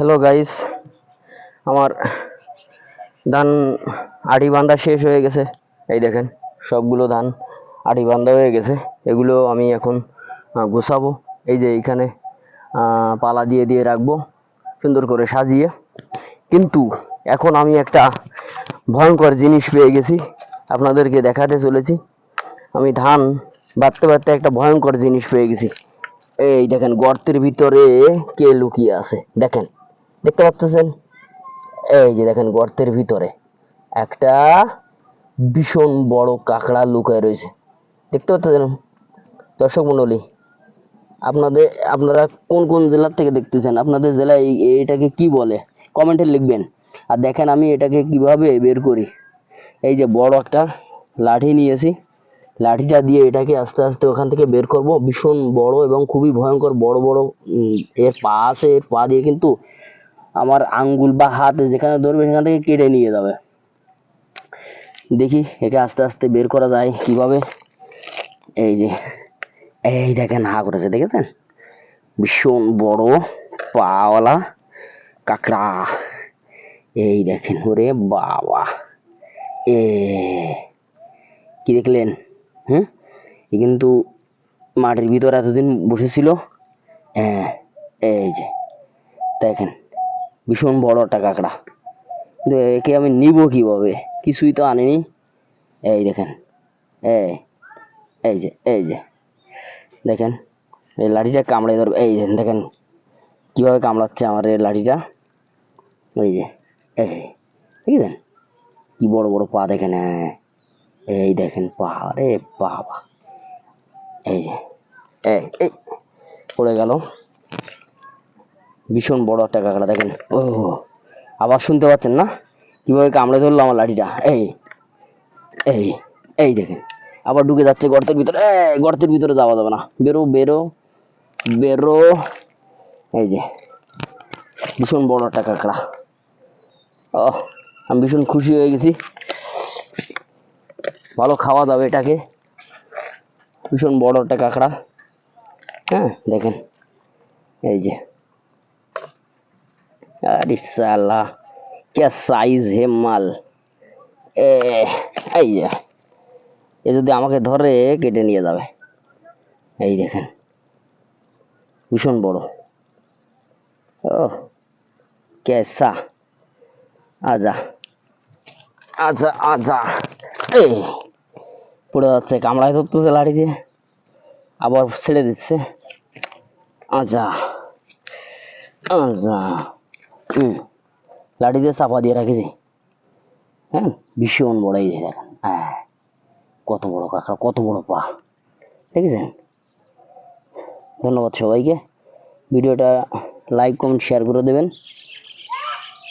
Hello guys আমার ধান আড়ি বান্ধা শেষ হয়ে গেছে। এই দেখেন, সবগুলো ধান আড়ি বান্ধা হয়ে গেছে। এগুলো আমি এখন গোছাবো। এই যে এইখানে পালা দিয়ে দিয়ে রাখব, সুন্দর করে সাজিয়ে। কিন্তু এখন আমি একটা ভয়ঙ্কর জিনিস পেয়ে গেছি, আপনাদেরকে দেখাতে চলেছি। আমি ধান বাড়তে বাড়তে একটা ভয়ঙ্কর জিনিস পেয়ে গেছি। এই দেখেন, গর্তের ভিতরে কে লুকিয়ে আছে, দেখেন। দেখতে পাচ্ছেন এই যে দেখেন গর্তের ভিতরে একটা ভীষণ বড় কাঁকড়া লুকায় রয়েছে। দেখতে পাচ্ছেন? দর্শক মণ্ডলী আপনাদের, আপনারা কোন কোন জেলার থেকে দেখতেছেন? আপনাদের জেলায় এটাকে কি বলে? কমেন্টে লিখবেন। আর দেখেন আমি এটাকে কীভাবে বের করি। এই যে বড় একটা লাঠি নিয়েছি। লাঠিটা দিয়ে এটাকে আস্তে আস্তে ওখান থেকে বের করব। ভীষণ বড় এবং খুবই ভয়ঙ্কর বড় বড় এর পা আছে। এর পা দিয়ে কিন্তু আমার আঙ্গুল বা হাত যেখানে ধরবে সেখান থেকে কেটে নিয়ে যাবে। দেখি একে আস্তে আস্তে বের করা যায় কীভাবে। এই যে, এই দেখেন হা করেছে দেখেছেন? ভীষণ বড় পাওয়ালা কাঁকড়া। এই দেখেন, ওরে বাবা। এ, কি দেখলেন? হুম এ কিন্তু মাটির ভিতরে এতদিন বসেছিল। হ্যাঁ এই যে, দেখেন। ভীষণ বড় একটা কাঁকড়া। কিন্তু একে আমি নিব কীভাবে? কিছুই তো আনিনি। এই দেখেন, এই এই যে এই যে, দেখেন, এই লাঠিটা কামড়ে ধরবে। এই যে, দেখেন, কীভাবে কামড়াচ্ছে আমার এই লাঠিটা। এই যে, এই, দেখেছেন? কি বড় বড় পা দেখেন হ্যাঁ এই দেখেন পা রে বাবা। এই যে, এই এই, পড়ে গেল। ভীষণ বড় একটা কাঁকড়া দেখেন। ও। আবার শুনতে পাচ্ছেন না? কীভাবে কামড়ে ধরলো আমার লাঠিটা? এই এই এই দেখেন। আবার ঢুকে যাচ্ছে গর্তের ভিতরে। গর্তের ভিতরে যাওয়া যাবে না। বেরো বেরো বেরো। এই যে ভীষণ বড় একটা কাঁকড়া ও আমি ভীষণ খুশি হয়ে গেছি। ভালো খাওয়া যাবে এটাকে। ভীষণ বড় একটা কাঁকড়া হ্যাঁ দেখেন। এই যে আরে সালা কে সাইজ হে মাল এই যে, এ যদি আমাকে ধরে কেটে নিয়ে যাবে। এই দেখেন, ভীষণ বড়। ও, কেসা, আজা আচ্ছা আচ্ছা এই, পড়ে যাচ্ছে, কামড়ায় ধরতেছে লাঠি দিয়ে, আবার ছেড়ে দিচ্ছে। আচ্ছা আচ্ছা হুম লাঠি দিয়ে চাপা দিয়ে রাখেছি। হ্যাঁ ভীষণ বড় এই দেখেন হ্যাঁ কত বড় কাঁকড়া, কত বড় পা দেখেছেন? ধন্যবাদ সবাইকে। ভিডিওটা লাইক কমেন্ট শেয়ার করে দেবেন।